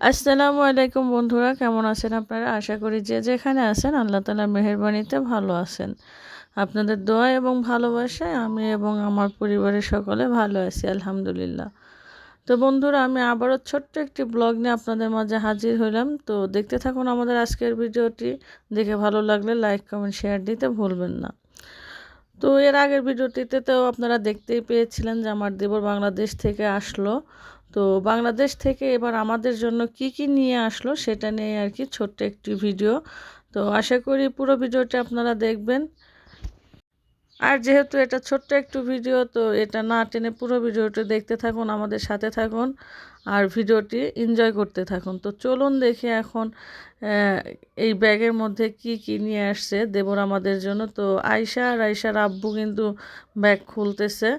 আসসালামু আলাইকুম বন্ধুরা, কেমন আছেন আপনারা? আশা করি যে যেখানে আছেন আল্লাহ তালা মেহরবানিতে ভালো আছেন। আপনাদের দোয়া এবং ভালোবাসায় আমি এবং আমার পরিবারের সকলে ভালো আছি, আলহামদুলিল্লাহ। তো বন্ধুরা, আমি আবারও ছোট্ট একটি ব্লগ নিয়ে আপনাদের মাঝে হাজির হইলাম তো দেখতে থাকুন আমাদের আজকের ভিডিওটি। দেখে ভালো লাগলে লাইক, কমেন্ট, শেয়ার দিতে ভুলবেন না। তো এর আগের ভিডিওটিতে তো আপনারা দেখতেই পেয়েছিলেন যে আমার দেবর বাংলাদেশ থেকে আসলো। তো বাংলাদেশ থেকে এবার আমাদের জন্য কি কি নিয়ে আসলো সেটা নিয়ে আর কি ছোট্ট একটি ভিডিও। তো আশা করি পুরো ভিডিওটা আপনারা দেখবেন। আর যেহেতু এটা ছোট্ট একটু ভিডিও, তো এটা না টেনে পুরো ভিডিওটি দেখতে থাকুন, আমাদের সাথে থাকুন আর ভিডিওটি এনজয় করতে থাকুন। তো চলুন দেখি এখন এই ব্যাগের মধ্যে কি কি নিয়ে আসছে দেবর আমাদের জন্য। তো আয়সা আর আয়সার আব্বু কিন্তু ব্যাগ খুলতেছে।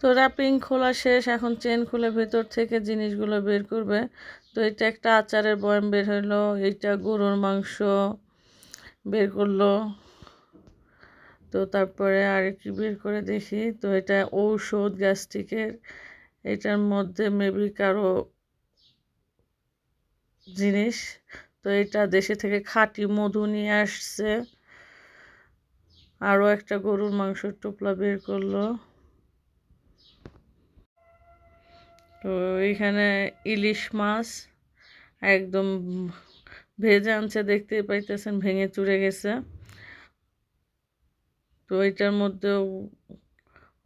তো র্যাপিং খোলা শেষ, এখন চেন খুলে ভেতর থেকে জিনিসগুলো বের করবে। তো এটা একটা আচারের বয়াম বের হলো এইটা গরুর মাংস বের করল। তো তারপরে আর কি বের করে দেখি, তো এটা ঔষধ গ্যাস্ট্রিকের, এটার মধ্যে মেবি কারও জিনিস। তো এটা দেশে থেকে খাঁটি মধু নিয়ে আসছে। আরও একটা গরুর মাংসের টোপলা বের করল। তো এইখানে ইলিশ মাছ একদম ভেজে আনছে দেখতে পাইতেছেন, ভেঙে চুরে গেছে। তো এটার মধ্যেও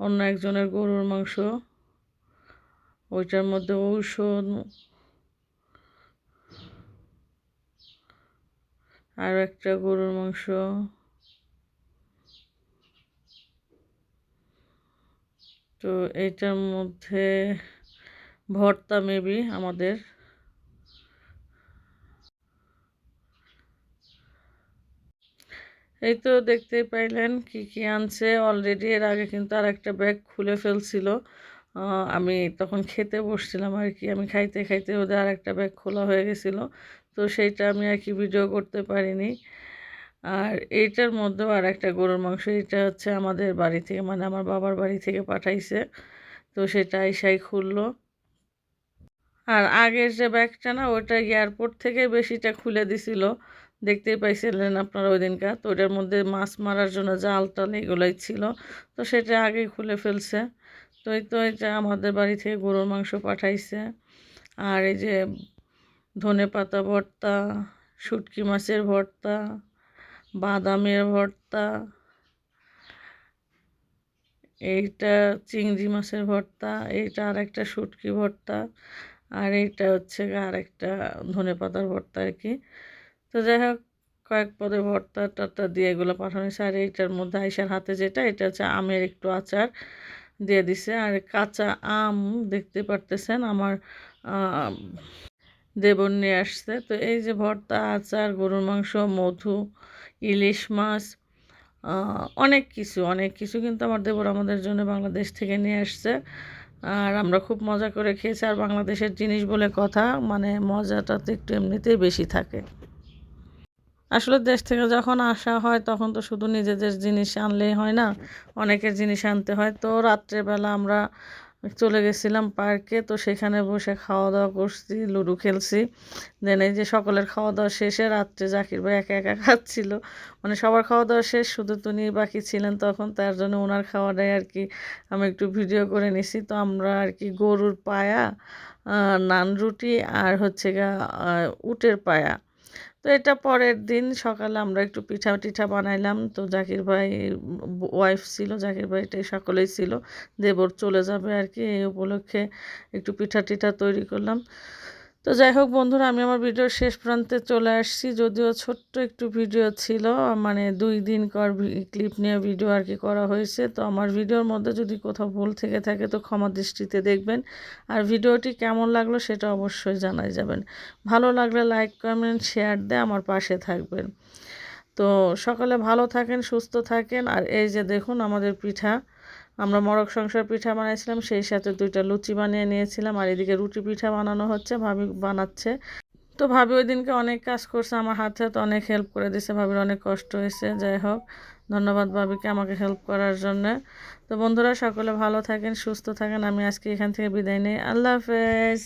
অন্য একজনের গরুর মাংস, ওইটার মধ্যে ঔষধ আর একটা গরুর মাংস। তো এটার মধ্যে ভর্তা মেবি আমাদের। এই তো দেখতেই পাইলেন কি কি আনছে। অলরেডি এর আগে কিন্তু আর একটা ব্যাগ খুলে ফেলছিল। আমি তখন খেতে বসছিলাম আর কি। আমি খাইতে খাইতে ওদের আর একটা ব্যাগ খোলা হয়ে গেছিল। তো সেইটা আমি আর কি ভিডিও করতে পারিনি। আর এইটার মধ্যেও আর একটা গরুর মাংস। এটা হচ্ছে আমাদের বাড়ি থেকে মানে আমার বাবার বাড়ি থেকে পাঠাইছে। তো সেটা এসাই খুললো। আর আগের যে ব্যাগটা না, ওটা এয়ারপোর্ট থেকে বেশিটা খুলে দিছিল। দেখতেই পাইছিলেন আপনারা ওই দিনকার তো ওটার মধ্যে মাছ মারার জন্য জাল টাল এগুলোই ছিল, তো সেটা আগে খুলে ফেলছে। তো এই তো এটা আমাদের বাড়ি থেকে গরুর মাংস পাঠাইছে। আর এই যে ধনে পাতা ভর্তা, শুটকি মাছের ভর্তা, বাদামের ভর্তা, এইটা চিংড়ি মাছের ভর্তা, এইটা আর একটা শুটকি ভর্তা আর এইটা হচ্ছে আর একটা ধনে পাতার ভর্তা আর কি। তো যাই হোক, কয়েক পদে ভর্তা টর্তা দিয়ে এগুলো পাঠানো হয়েছে। আর এইটার মধ্যে আইসার হাতে যেটা, এটা হচ্ছে আমের একটু আচার দিয়ে দিছে। আর কাঁচা আম দেখতে পারতেছেন আমার দেবন নিয়ে আসছে। তো এই যে ভর্তা, আচার, গরুর মাংস, মধু, ইলিশ মাছ অনেক কিছু অনেক কিছু কিন্তু আমার দেবর আমাদের জন্য বাংলাদেশ থেকে নিয়ে আসছে। আর আমরা খুব মজা করে খেয়েছি আর বাংলাদেশের জিনিস বলে কথা মানে মজাটা তো একটু এমনিতেই বেশি থাকে। আসলে দেশ থেকে যখন আসা হয়, তখন তো শুধু নিজেদের জিনিস আনলেই হয় না, অনেকের জিনিস আনতে হয়। তো রাত্রেবেলা আমরা চলে গেছিলাম পার্কে, তো সেখানে বসে খাওয়া দাওয়া করছি, লুডো খেলছি। দেন এই যে সকলের খাওয়া দাওয়া শেষে রাত্রে জাকির ভাই একা একা খাচ্ছিল। মানে সবার খাওয়া দাওয়া শেষ, শুধু তুমি বাকি ছিলেন তখন, তার জন্য ওনার খাওয়াটাই আর কি আমি একটু ভিডিও করে নিছি। তো আমরা আর কি গরুর পায়া নান রুটি আর হচ্ছে গা উটের পায়া। তো এটা পরের দিন সকালে আমরা একটু পিঠা টিঠা বানাইলাম। তো জাকির ভাই ওয়াইফ ছিল, জাকির ভাই এটাই সকলেই ছিল। দেবর চলে যাবে আর কি, এই উপলক্ষে একটু পিঠা টিঠা তৈরি করলাম। তো যাই হোক বন্ধুরা, আমি আমার ভিডিওর শেষ প্রান্তে চলে আসছি। যদিও ছোট্ট একটু ভিডিও ছিল মানে দুই দিন কর ক্লিপ নিয়ে ভিডিও আর কি করা হয়েছে। তো আমার ভিডিওর মধ্যে যদি কোথাও ভুল থেকে থাকে তো ক্ষমা দৃষ্টিতে দেখবেন। আর ভিডিওটি কেমন লাগল সেটা অবশ্যই জানাই যাবেন। ভালো লাগলে লাইক, কমেন্ট, শেয়ার দিয়ে আমার পাশে থাকবেন। তো সকালে ভালো থাকেন, সুস্থ থাকেন। আর এই যে দেখুন আমাদের পিঠা। আমরা মরক সংসার পিঠা বানাইছিলাম, সেই সাথে দুইটা লুচি বানিয়ে নিয়েছিলাম, আর এদিকে রুটি পিঠা বানানো হচ্ছে, ভাবি বানাচ্ছে। তো ভাবি ওই দিনকে অনেক কাজ করছে, আমার হাতে হাত অনেক হেল্প করে দিছে ভাবির অনেক কষ্ট হয়েছে, যাই হোক। ধন্যবাদ ভাবিকে আমাকে হেল্প করার জন্য। তো বন্ধুরা, সকলে ভালো থাকেন, সুস্থ থাকেন, আমি আজকে এখান থেকে বিদায় নিই। আল্লাহ হাফেজ।